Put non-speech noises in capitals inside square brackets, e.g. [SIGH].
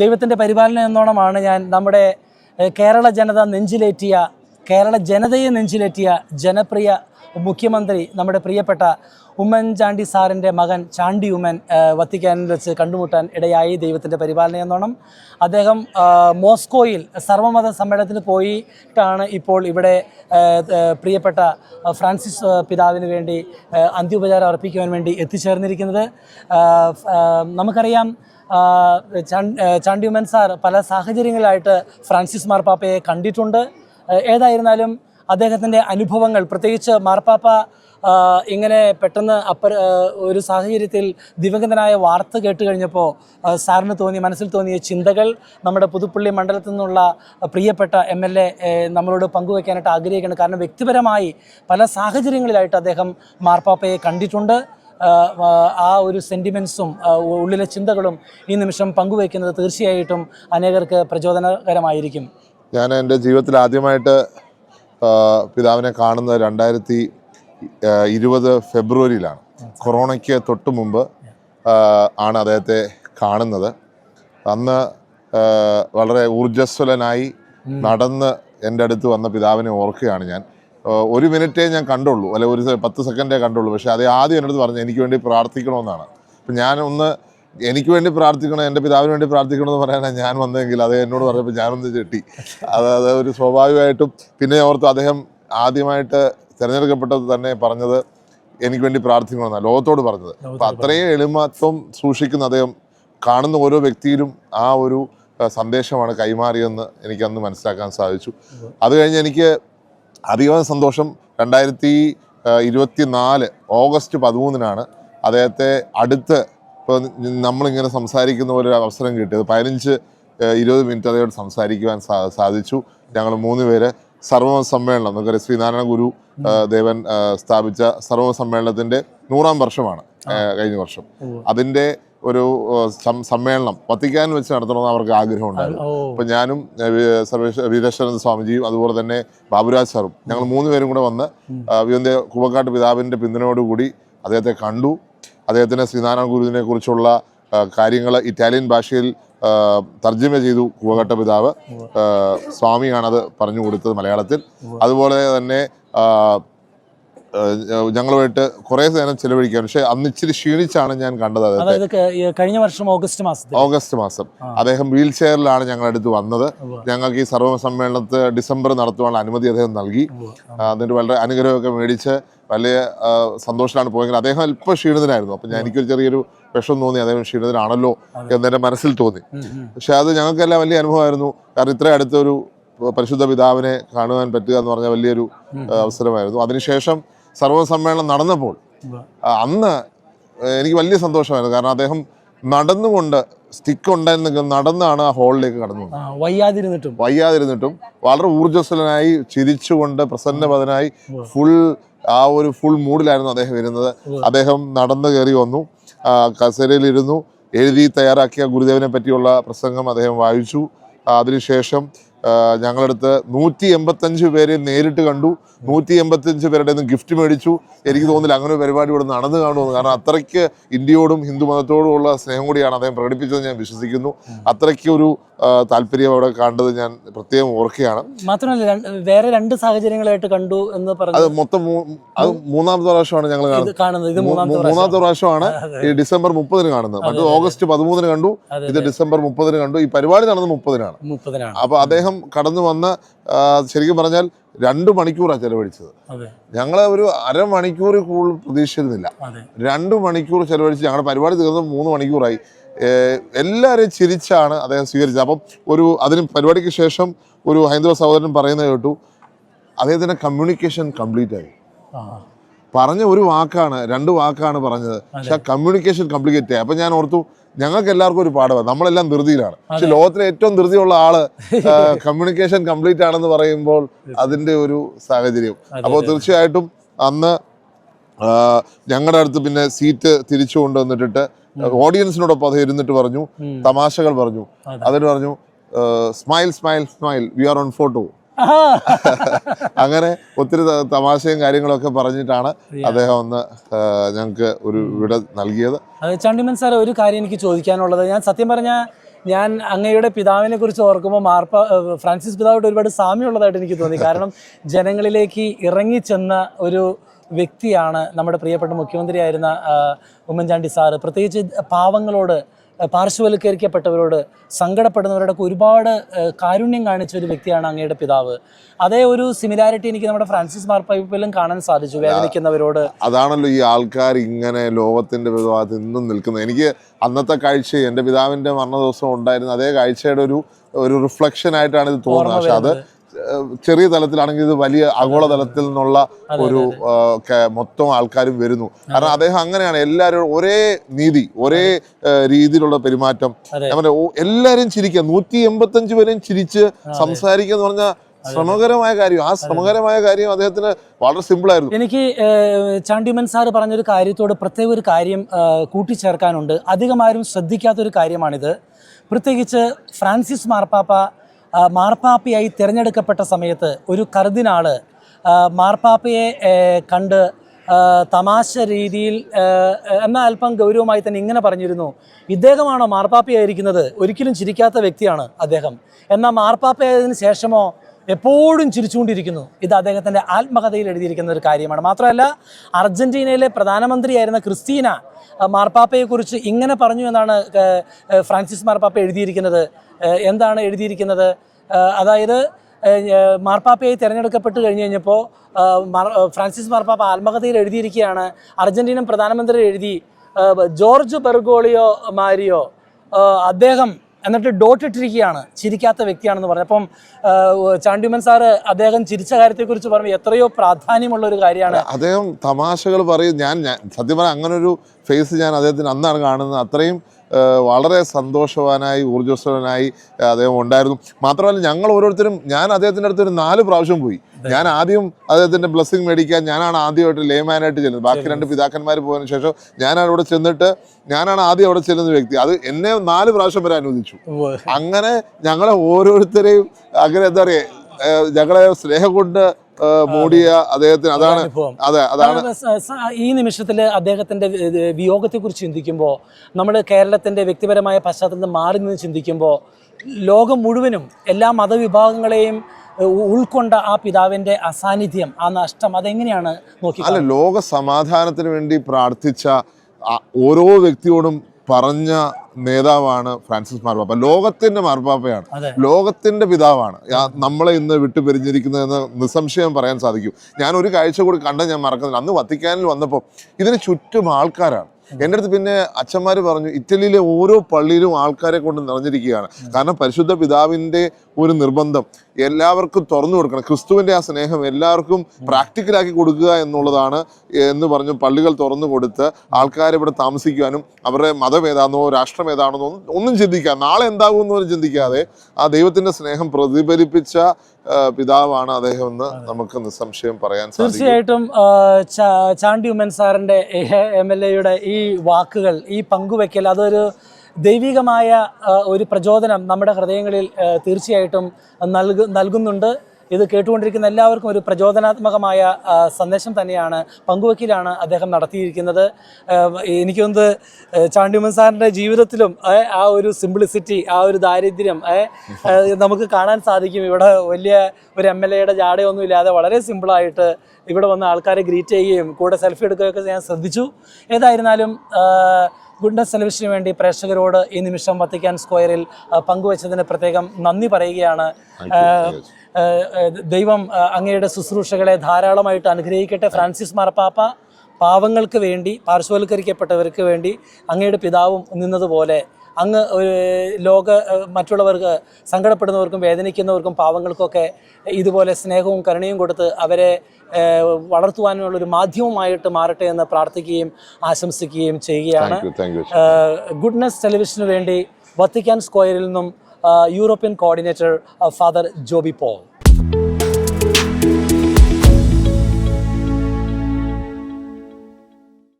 ദൈവത്തിന്റെ പരിപാലനം എന്നോണമാണ് ഞാൻ നമ്മുടെ കേരള ജനത നെഞ്ചിലേറ്റിയ കേരള ജനതയെ നെഞ്ചിലേറ്റിയ ജനപ്രിയ മുഖ്യമന്ത്രി നമ്മുടെ പ്രിയപ്പെട്ട ഉമ്മൻചാണ്ടി സാറിന്റെ മകൻ ചാണ്ടി ഉമ്മൻ വത്തിക്കാനിൽ വെച്ച് കണ്ടുമുട്ടാൻ ഇടയായി ദൈവത്തിന്റെ പരിപാലനം എന്നോണം. അദ്ദേഹം മോസ്കോയിൽ സർവമത സമ്മേളനത്തിന് പോയിട്ടാണ് ഇപ്പോൾ ഇവിടെ പ്രിയപ്പെട്ട ഫ്രാൻസിസ് പിതാവിന് വേണ്ടി അന്ത്യോപചാരം അർപ്പിക്കുവാൻ വേണ്ടി എത്തിച്ചേർന്നിരിക്കുന്നത്. നമുക്കറിയാം ചാൻ- സാർ പല സാഹചര്യങ്ങളിലായിട്ട് ഫ്രാൻസിസ് മാർപ്പാപ്പയെ കണ്ടിട്ടുണ്ട്. ഏതായിരുന്നാലും അദ്ദേഹത്തിന്റെ അനുഭവങ്ങൾ പ്രത്യേകിച്ച് മാർപ്പാപ്പ ഇങ്ങനെ പെട്ടെന്ന് അപ്പർ ഒരു സാഹചര്യത്തിൽ ദിവംഗതനായ വാർത്ത കേട്ട് കഴിഞ്ഞപ്പോൾ സാറിന് തോന്നിയ മനസ്സിൽ തോന്നിയ ചിന്തകൾ നമ്മുടെ പുതുപ്പള്ളി മണ്ഡലത്തിൽ നിന്നുള്ള പ്രിയപ്പെട്ട എം എൽ എ നമ്മളോട് പങ്കുവയ്ക്കാനായിട്ട് ആഗ്രഹിക്കുകയാണ് കാരണം വ്യക്തിപരമായി പല സാഹചര്യങ്ങളിലായിട്ട് അദ്ദേഹം മാർപ്പാപ്പയെ കണ്ടിട്ടുണ്ട്. ആ, ഒരു സെന്റിമെൻസും ഉള്ളിലെ ചിന്തകളും ഈ നിമിഷം പങ്കുവയ്ക്കുന്നത് തീർച്ചയായിട്ടും അനേകർക്ക് പ്രചോദനകരമായിരിക്കും. ഞാൻ എന്റെ ജീവിതത്തിൽ ആദ്യമായിട്ട് പിതാവിനെ കാണുന്നത് രണ്ടായിരത്തി ഇരുപത് ഫെബ്രുവരിയിലാണ്. കൊറോണയ്ക്ക് തൊട്ട് മുമ്പ് ആണ് അദ്ദേഹത്തെ കാണുന്നത്. അന്ന് വളരെ ഊർജസ്വലനായി നടന്ന് എന്റെ അടുത്ത് വന്ന പിതാവിനെ ഓർക്കുകയാണ് ഞാൻ. ഒരു മിനിറ്റേ ഞാൻ കണ്ടുള്ളൂ. അല്ലെ ഒരു പത്ത് സെക്കൻഡേ കണ്ടുള്ളൂ. പക്ഷേ അത് ആദ്യം എന്നോട് പറഞ്ഞു എനിക്ക് വേണ്ടി പ്രാർത്ഥിക്കണമെന്നാണ്. അപ്പം ഞാൻ ഒന്ന് എനിക്ക് വേണ്ടി പ്രാർത്ഥിക്കണം? എന്റെ പിതാവിന് വേണ്ടി പ്രാർത്ഥിക്കണം എന്ന് പറയാനാണ് ഞാൻ വന്നതെങ്കിൽ. അത് എന്നോട് പറഞ്ഞപ്പോൾ ഞാനൊന്ന് ചെട്ടി അത് അത് ഒരു സ്വാഭാവികമായിട്ടും പിന്നെ ഓർത്ത് അദ്ദേഹം ആദ്യമായിട്ട് തിരഞ്ഞെടുക്കപ്പെട്ടത് തന്നെ പറഞ്ഞത് എനിക്ക് വേണ്ടി പ്രാർത്ഥിക്കണമെന്നാണ്. ലോകത്തോട് പറഞ്ഞത്. അപ്പം അത്രയും എളിമത്വം സൂക്ഷിക്കുന്ന അദ്ദേഹം കാണുന്ന ഓരോ വ്യക്തിയിലും ആ ഒരു സന്ദേശമാണ് കൈമാറിയെന്ന് എനിക്കന്ന് മനസ്സിലാക്കാൻ സാധിച്ചു. അത് കഴിഞ്ഞ് എനിക്ക് അധികം സന്തോഷം രണ്ടായിരത്തി ഇരുപത്തി നാല് ഓഗസ്റ്റ് പതിമൂന്നിനാണ് അദ്ദേഹത്തെ അടുത്ത് ഇപ്പോൾ നമ്മളിങ്ങനെ സംസാരിക്കുന്ന ഒരു അവസരം കിട്ടിയത്. പതിനഞ്ച് ഇരുപത് മിനിറ്റ് അദ്ദേഹത്തോട് സംസാരിക്കുവാൻ സാ- സാധിച്ചു. ഞങ്ങൾ മൂന്ന് പേര് സർവമത സമ്മേളനം നമുക്കറിയാം ശ്രീനാരായണ ഗുരു ദേവൻ സ്ഥാപിച്ച സർവമത സമ്മേളനത്തിന്റെ നൂറാം വർഷമാണ് കഴിഞ്ഞ വർഷം. അതിന്റെ ഒരു സമ്മേളനം വത്തിക്കാൻ വെച്ച് നടത്തണമെന്ന് അവർക്ക് ആഗ്രഹം ഉണ്ടായിരുന്നു ഓ. അപ്പൊ ഞാനും വീരേശ്വരൻ സ്വാമിജിയും അതുപോലെ തന്നെ ബാബുരാജ് സാറും ഞങ്ങൾ മൂന്ന് പേരും കൂടെ വന്ന് ഇവന്റെ കുവക്കാട്ട് പിതാവിന്റെ പിന്തുണയോടുകൂടി അദ്ദേഹത്തെ കണ്ടു. അദ്ദേഹത്തിന് ശ്രീനാരായണ ഗുരുവിനെ കുറിച്ചുള്ള കാര്യങ്ങൾ ഇറ്റാലിയൻ ഭാഷയിൽ തർജമ ചെയ്തു കുവഘട്ട പിതാവ്. സ്വാമിയാണത് പറഞ്ഞു കൊടുത്തത് മലയാളത്തിൽ. അതുപോലെ തന്നെ ഞങ്ങളുമായിട്ട് കുറേ നേരം ചെലവഴിക്കാൻ. പക്ഷേ അന്ന് ഇച്ചിരി ക്ഷീണിച്ചാണ് ഞാൻ കണ്ടത് അതായത് കഴിഞ്ഞ വർഷം ഓഗസ്റ്റ് മാസം ഓഗസ്റ്റ് മാസം. അദ്ദേഹം വീൽ ചെയറിലാണ് ഞങ്ങളുടെ അടുത്ത് വന്നത്. ഞങ്ങൾക്ക് ഈ സർവ സമ്മേളനത്തെ ഡിസംബർ നടത്തുവാനുള്ള അനുമതി അദ്ദേഹം നൽകി. എന്നിട്ട് വളരെ അനുഗ്രഹമൊക്കെ മേടിച്ച് വലിയ സന്തോഷത്തിലാണ് പോയെങ്കിൽ അദ്ദേഹം അല്പം ക്ഷീണിതനായിരുന്നു. അപ്പം ഞാൻ എനിക്കൊരു ചെറിയൊരു വിഷം തോന്നി. അദ്ദേഹം ക്ഷീണിതനാണല്ലോ എന്നെ മനസ്സിൽ തോന്നി. പക്ഷെ അത് ഞങ്ങൾക്കെല്ലാം വലിയ അനുഭവമായിരുന്നു. കാരണം ഇത്രയും അടുത്തൊരു പരിശുദ്ധ പിതാവിനെ കാണുവാൻ പറ്റുക എന്ന് പറഞ്ഞ വലിയൊരു അവസരമായിരുന്നു. അതിനുശേഷം സർവ സമ്മേളനം നടന്നപ്പോൾ അന്ന് എനിക്ക് വലിയ സന്തോഷമായിരുന്നു. കാരണം അദ്ദേഹം നടന്നുകൊണ്ട് സ്റ്റിക്ക് ഉണ്ടായിരുന്നെങ്കിൽ നടന്നാണ് ആ ഹോളിലേക്ക് കടന്നു വയ്യാതിരുന്നിട്ടും. വയ്യാതിരുന്നിട്ടും വളരെ ഊർജസ്വലനായി ചിരിച്ചുകൊണ്ട് പ്രസന്നപതനായി. ഫുൾ ആ ഒരു ഫുൾ മൂഡിലായിരുന്നു അദ്ദേഹം ഇരുന്നത്. അദ്ദേഹം നടന്നു കയറി വന്നു. കസേരയിലിരുന്നു എഴുതി തയ്യാറാക്കിയ ഗുരുദേവനെ പറ്റിയുള്ള പ്രസംഗം അദ്ദേഹം വായിച്ചു. അതിനുശേഷം ഞങ്ങളടുത്ത് നൂറ്റി എൺപത്തഞ്ച് പേരെ നേരിട്ട് കണ്ടു. നൂറ്റി എൺപത്തഞ്ച് പേരുടെ നിന്ന് ഗിഫ്റ്റ് മേടിച്ചു. എനിക്ക് തോന്നുന്നില്ല അങ്ങനെ ഒരു പരിപാടി ഇവിടെ നടന്നു കാണുമെന്ന് കാരണം അത്രയ്ക്ക് ഇന്ത്യയോടും ഹിന്ദു മതത്തോടും ഉള്ള സ്നേഹം കൂടിയാണ് അദ്ദേഹം പ്രകടിപ്പിച്ചത് ഞാൻ വിശ്വസിക്കുന്നു. അത്രയ്ക്ക് ഒരു താല്പര്യം അവിടെ കണ്ടത് ഞാൻ പ്രത്യേകം ഓർക്കുകയാണ്. മാത്രമല്ല വേറെ രണ്ട് സാഹചര്യങ്ങളായിട്ട് കണ്ടു എന്ന് പറഞ്ഞു അത് മൊത്തം അത് മൂന്നാമത്തെ പ്രാവശ്യമാണ് ഞങ്ങൾ കാണുന്നത്. മൂന്നാമത്തെ പ്രാവശ്യമാണ്. ഈ ഡിസംബർ മുപ്പതിന് കാണുന്നത്. മറ്റു. ഓഗസ്റ്റ് പതിമൂന്നിന് കണ്ടു. ഇത്. ഡിസംബർ മുപ്പതിന് കണ്ടു. ഈ പരിപാടി നടന്നത് മുപ്പതിനാണ്. അപ്പൊ അദ്ദേഹം കടന്നു വന്ന് ശരിക്കും പറഞ്ഞാൽ രണ്ട് മണിക്കൂറാണ് ചെലവഴിച്ചത്. ഞങ്ങൾ ഒരു അരമണിക്കൂർ കൂടുതൽ പ്രതീക്ഷിച്ചിരുന്നില്ല. രണ്ട് മണിക്കൂർ ചെലവഴിച്ച് ഞങ്ങളുടെ പരിപാടി തീർന്നത് മൂന്ന് മണിക്കൂറായി. എല്ലാവരെയും ചിരിച്ചാണ് അദ്ദേഹം സ്വീകരിച്ചത്. അപ്പം ഒരു അതിന് പരിപാടിക്ക് ശേഷം ഒരു ഹൈന്ദവ സഹോദരൻ പറയുന്നത് കേട്ടു അദ്ദേഹത്തിന്റെ കമ്മ്യൂണിക്കേഷൻ കംപ്ലീറ്റ് ആയി. പറഞ്ഞ ഒരു വാക്കാണ് രണ്ട് വാക്കാണ് പറഞ്ഞത്. പക്ഷെ കമ്മ്യൂണിക്കേഷൻ കംപ്ലിക്കേറ്റ് ആയി അപ്പൊ ഞാൻ ഓർത്തു ഞങ്ങൾക്ക് എല്ലാവർക്കും ഒരു പാഠമാണ് നമ്മളെല്ലാം ധൃതിയിലാണ്. പക്ഷെ ലോകത്തിലെ ഏറ്റവും ധൃതിയുള്ള ആൾ കമ്മ്യൂണിക്കേഷൻ കംപ്ലീറ്റ് [LAUGHS] ആണെന്ന് പറയുമ്പോൾ അതിന്റെ ഒരു സാഹചര്യം. അപ്പോൾ തീർച്ചയായിട്ടും അന്ന് ഞങ്ങളുടെ അടുത്ത് പിന്നെ സീറ്റ് തിരിച്ചു കൊണ്ടുവന്നിട്ടിട്ട് ഓഡിയൻസിനോടൊപ്പം അത് ഇരുന്നിട്ട് പറഞ്ഞു തമാശകൾ പറഞ്ഞു. അതെ. അതിന് പറഞ്ഞു smile smile smile we are on photo. അങ്ങനെ ഒത്തിരി തമാശയും കാര്യങ്ങളൊക്കെ പറഞ്ഞിട്ടാണ് അദ്ദേഹം ഒന്ന് ഞങ്ങൾക്ക് ഒരു വിട നൽകിയത്. ചണ്ടിമൻ സാർ ഒരു കാര്യം എനിക്ക് ചോദിക്കാനുള്ളത്. ഞാൻ സത്യം പറഞ്ഞാൽ ഞാൻ അങ്ങയുടെ പിതാവിനെ കുറിച്ച് ഓർക്കുമ്പോൾ മാർപ്പ ഫ്രാൻസിസ് പിതാവായിട്ട് ഒരുപാട് സാമ്യമുള്ളതായിട്ട് എനിക്ക് തോന്നി. കാരണം ജനങ്ങളിലേക്ക് ഇറങ്ങിച്ചെന്ന ഒരു വ്യക്തിയാണ് നമ്മുടെ പ്രിയപ്പെട്ട മുഖ്യമന്ത്രിയായിരുന്ന ഉമ്മൻചാണ്ടി സാറ്. പ്രത്യേകിച്ച് പാവങ്ങളോട് പാർശ്വവൽക്കരിക്കപ്പെട്ടവരോട് സങ്കടപ്പെടുന്നവരോടൊക്കെ ഒരുപാട് കാരുണ്യം കാണിച്ച ഒരു വ്യക്തിയാണ് അങ്ങയുടെ പിതാവ്. അതേ ഒരു സിമിലാരിറ്റി എനിക്ക് നമ്മുടെ ഫ്രാൻസിസ് മാർപ്പയിലും കാണാൻ സാധിച്ചു വേദനിക്കുന്നവരോട്. അതാണല്ലോ ഈ ആൾക്കാർ ഇങ്ങനെ ലോകത്തിന്റെ വിഭാഗത്തിൽ ഇന്നും നിൽക്കുന്നത്. എനിക്ക് അന്നത്തെ കാഴ്ച എന്റെ പിതാവിന്റെ മരണ ദിവസം ഉണ്ടായിരുന്ന അതേ കാഴ്ചയുടെ ഒരു ഒരു റിഫ്ലക്ഷൻ ആയിട്ടാണ് ഇത് തോന്നുന്നത്. പക്ഷെ അത് ചെറിയ തലത്തിലാണെങ്കിൽ ഇത് വലിയ ആഗോള തലത്തിൽ നിന്നുള്ള ഒരു മൊത്തം ആൾക്കാരും വരുന്നു. കാരണം അദ്ദേഹം അങ്ങനെയാണ് എല്ലാവരും ഒരേ നീതി ഒരേ രീതിയിലുള്ള പെരുമാറ്റം. എല്ലാവരും ചിരിക്കുക. നൂറ്റി എൺപത്തഞ്ച് പേരും ചിരിച്ച് സംസാരിക്കുക എന്ന് പറഞ്ഞാൽ ശ്രമകരമായ കാര്യം. ആ ശ്രമകരമായ കാര്യം അദ്ദേഹത്തിന് വളരെ സിമ്പിൾ ആയിരുന്നു. എനിക്ക് ചാണ്ടിമൻ സാർ പറഞ്ഞൊരു കാര്യത്തോട് പ്രത്യേക ഒരു കാര്യം കൂട്ടിച്ചേർക്കാനുണ്ട്. അധികമാരും ശ്രദ്ധിക്കാത്തൊരു കാര്യമാണിത്. പ്രത്യേകിച്ച് ഫ്രാൻസിസ് മാർപ്പാപ്പ മാർപ്പാപ്പയായി തിരഞ്ഞെടുക്കപ്പെട്ട സമയത്ത് ഒരു കർദിനാൾ മാർപ്പാപ്പയെ കണ്ട് തമാശ രീതിയിൽ എന്നാൽ അല്പം ഗൗരവമായി തന്നെ ഇങ്ങനെ പറഞ്ഞിരുന്നു ഇദ്ദേഹമാണോ മാർപ്പാപ്പയായിരിക്കുന്നത്? ഒരിക്കലും ചിരിക്കാത്ത വ്യക്തിയാണ് അദ്ദേഹം. എന്നാൽ മാർപ്പാപ്പയായതിനു ശേഷമോ എപ്പോഴും ചിരിച്ചുകൊണ്ടിരിക്കുന്നു. ഇത് അദ്ദേഹത്തിന്റെ ആത്മകഥയിൽ എഴുതിയിരിക്കുന്ന ഒരു കാര്യമാണ്. മാത്രമല്ല അർജന്റീനയിലെ പ്രധാനമന്ത്രിയായിരുന്ന ക്രിസ്റ്റീന മാർപ്പാപ്പയെക്കുറിച്ച് ഇങ്ങനെ പറഞ്ഞു എന്നാണ് ഫ്രാൻസിസ് മാർപ്പാപ്പ എഴുതിയിരിക്കുന്നത്. എന്താണ് എഴുതിയിരിക്കുന്നത്? അതായത് മാർപ്പാപ്പയായി തിരഞ്ഞെടുക്കപ്പെട്ട് കഴിഞ്ഞ് കഴിഞ്ഞപ്പോൾ മാർ- ഫ്രാൻസിസ് മാർപ്പാപ്പ ആത്മകഥയിൽ എഴുതിയിരിക്കുകയാണ്. അർജന്റീനൻ പ്രധാനമന്ത്രി എഴുതി ജോർജ് ബെർഗോളിയോ മാരിയോ അദ്ദേഹം എന്നിട്ട് ഡോട്ട് ഇട്ടിരിക്കുകയാണ്. ചിരിക്കാത്ത വ്യക്തിയാണെന്ന് പറഞ്ഞു. അപ്പം ചാണ്ടിമൻ സാറ് അദ്ദേഹം ചിരിച്ച കാര്യത്തെക്കുറിച്ച് പറഞ്ഞു എത്രയോ പ്രാധാന്യമുള്ള ഒരു കാര്യമാണ്. അദ്ദേഹം തമാശകൾ പറയും. ഞാൻ ഞാൻ സത്യം പറഞ്ഞാൽ അങ്ങനെ ഒരു ഫേസ് ഞാൻ അദ്ദേഹത്തിന് അന്നാണ് കാണുന്നത്. അത്രയും വളരെ സന്തോഷവാനായി ഊർജസ്വലനായി അദ്ദേഹം ഉണ്ടായിരുന്നു. മാത്രമല്ല ഞങ്ങൾ ഓരോരുത്തരും ഞാൻ അദ്ദേഹത്തിന്റെ അടുത്ത് ഒരു നാല് പ്രാവശ്യം പോയി. ഞാൻ ആദ്യം അദ്ദേഹത്തിന്റെ ബ്ലെസ്സിങ് മേടിക്കാൻ ഞാനാണ് ആദ്യമായിട്ട് ലേമാനായിട്ട് ചെല്ലുന്നത്. ബാക്കി രണ്ട് പിതാക്കന്മാർ പോയതിനു ശേഷം ഞാനാണ് അവിടെ ചെന്നിട്ട് ഞാനാണ് ആദ്യം അവിടെ ചെല്ലുന്ന വ്യക്തി. അത് എന്നെ നാല് പ്രാവശ്യം വരെ അനുവദിച്ചു. അങ്ങനെ ഞങ്ങളെ ഓരോരുത്തരെയും അങ്ങനെ എന്താ പറയുക ഞങ്ങളെ സ്നേഹം കൊണ്ട് മൂടിയ അദ്ദേഹത്തിന് അതാണ് അതെ അതാണ് ഈ നിമിഷത്തിൽ അദ്ദേഹത്തിന്റെ വിയോഗത്തെ കുറിച്ച് ചിന്തിക്കുമ്പോൾ നമ്മൾ കേരളത്തിന്റെ വ്യക്തിപരമായ പശ്ചാത്തലത്തിൽ മാറി നിന്ന് ചിന്തിക്കുമ്പോൾ ലോകം മുഴുവനും എല്ലാ മതവിഭാഗങ്ങളെയും ഉൾക്കൊണ്ട ആ പിതാവിന്റെ അസാന്നിധ്യം ആ നഷ്ടം അതെങ്ങനെയാണ് നോക്കി അല്ല ലോക സമാധാനത്തിന് വേണ്ടി പ്രാർത്ഥിച്ച ഓരോ വ്യക്തിയോടും പറഞ്ഞ നേതാവാണ് ഫ്രാൻസിസ് മാർപ്പാപ്പ. ലോകത്തിന്റെ മാർപ്പാപ്പയാണ്. ലോകത്തിന്റെ പിതാവാണ്. നമ്മളെ ഇന്ന് വിട്ടുപിരിഞ്ഞിരിക്കുന്നതെന്ന് നിസ്സംശയം പറയാൻ സാധിക്കും. ഞാൻ ഒരു കാഴ്ച കൂടി കണ്ട ഞാൻ മറക്കുന്നില്ല. അന്ന് വത്തിക്കാനിൽ വന്നപ്പോൾ ഇതിന് ചുറ്റും ആൾക്കാരാണ്. എന്റെ അടുത്ത് പിന്നെ അച്ഛന്മാർ പറഞ്ഞു ഇറ്റലിയിലെ ഓരോ പള്ളിയിലും ആൾക്കാരെ കൊണ്ട് നിറഞ്ഞിരിക്കുകയാണ്. കാരണം പരിശുദ്ധ പിതാവിന്റെ ഒരു നിർബന്ധം എല്ലാവർക്കും തുറന്നു കൊടുക്കണം. ക്രിസ്തുവിന്റെ ആ സ്നേഹം എല്ലാവർക്കും പ്രാക്ടിക്കലാക്കി കൊടുക്കുക എന്നുള്ളതാണ് എന്ന് പറഞ്ഞു പള്ളികൾ തുറന്നു കൊടുത്ത് ആൾക്കാർ ഇവിടെ താമസിക്കുവാനും അവരുടെ മതം ഏതാണെന്നോ രാഷ്ട്രം ഏതാണെന്നോ ഒന്നും- ചിന്തിക്കാതെ ചിന്തിക്കാം നാളെ എന്താകുമെന്നോ ചിന്തിക്കാതെ ആ ദൈവത്തിന്റെ സ്നേഹം പ്രതിഫലിപ്പിച്ച പിതാവാണ് അദ്ദേഹം എന്ന് നമുക്ക് നിസ്സംശയം പറയാൻ തീർച്ചയായിട്ടും ചാണ്ടി ഉമ്മൻ സാറിന്റെ എം എൽ എയുടെ ഈ വാക്കുകൾ ഈ പങ്കുവെക്കൽ അതൊരു ദൈവികമായ ഒരു പ്രചോദനം നമ്മുടെ ഹൃദയങ്ങളിൽ തീർച്ചയായിട്ടും നൽകു നൽകുന്നുണ്ട്. ഇത് കേട്ടുകൊണ്ടിരിക്കുന്ന എല്ലാവർക്കും ഒരു പ്രചോദനാത്മകമായ സന്ദേശം തന്നെയാണ് പങ്കുവയ്ക്കലാണ് അദ്ദേഹം നടത്തിയിരിക്കുന്നത്. എനിക്കൊന്ന് ചാണ്ടിമൻ സാറിന്റെ ജീവിതത്തിലും ആ ഒരു സിംപ്ലിസിറ്റി ആ ഒരു ദാരിദ്ര്യം നമുക്ക് കാണാൻ സാധിക്കും. ഇവിടെ വലിയ ഒരു എം എൽ എയുടെ ജാടയൊന്നും ഇല്ലാതെ വളരെ സിമ്പിളായിട്ട് ഇവിടെ വന്ന് ആൾക്കാരെ ഗ്രീറ്റ് ചെയ്യുകയും കൂടെ സെൽഫി എടുക്കുകയൊക്കെ ഞാൻ ശ്രദ്ധിച്ചു. ഏതായിരുന്നാലും ഗുഡ്നസ് ടെലിവിഷന് വേണ്ടി പ്രേക്ഷകരോട് ഈ നിമിഷം വത്തിക്കാൻ സ്ക്വയറിൽ പങ്കുവച്ചതിന് പ്രത്യേകം നന്ദി പറയുകയാണ്. ദൈവം അങ്ങയുടെ ശുശ്രൂഷകളെ ധാരാളമായിട്ട് അനുഗ്രഹിക്കട്ടെ. ഫ്രാൻസിസ് മാർപ്പാപ്പ പാവങ്ങൾക്ക് വേണ്ടി പാർശ്വവൽക്കരിക്കപ്പെട്ടവർക്ക് വേണ്ടി അങ്ങയുടെ പിതാവും നിന്നതുപോലെ അങ്ങ് ഒരു ലോക മറ്റുള്ളവർക്ക് സങ്കടപ്പെടുന്നവർക്കും വേദനിക്കുന്നവർക്കും പാവങ്ങൾക്കൊക്കെ ഇതുപോലെ സ്നേഹവും കരുണയും കൊടുത്ത് അവരെ ഏഹ്, വളർത്തുവാനുള്ള ഒരു മാധ്യമമായിട്ട് മാറട്ടെ എന്ന് പ്രാർത്ഥിക്കുകയും ആശംസിക്കുകയും ചെയ്യുകയാണ്. ഗുഡ്നെസ് ടെലിവിഷന് വേണ്ടി വത്തിക്കാൻ സ്ക്വയറിൽ നിന്നും European coordinator father Joby Paul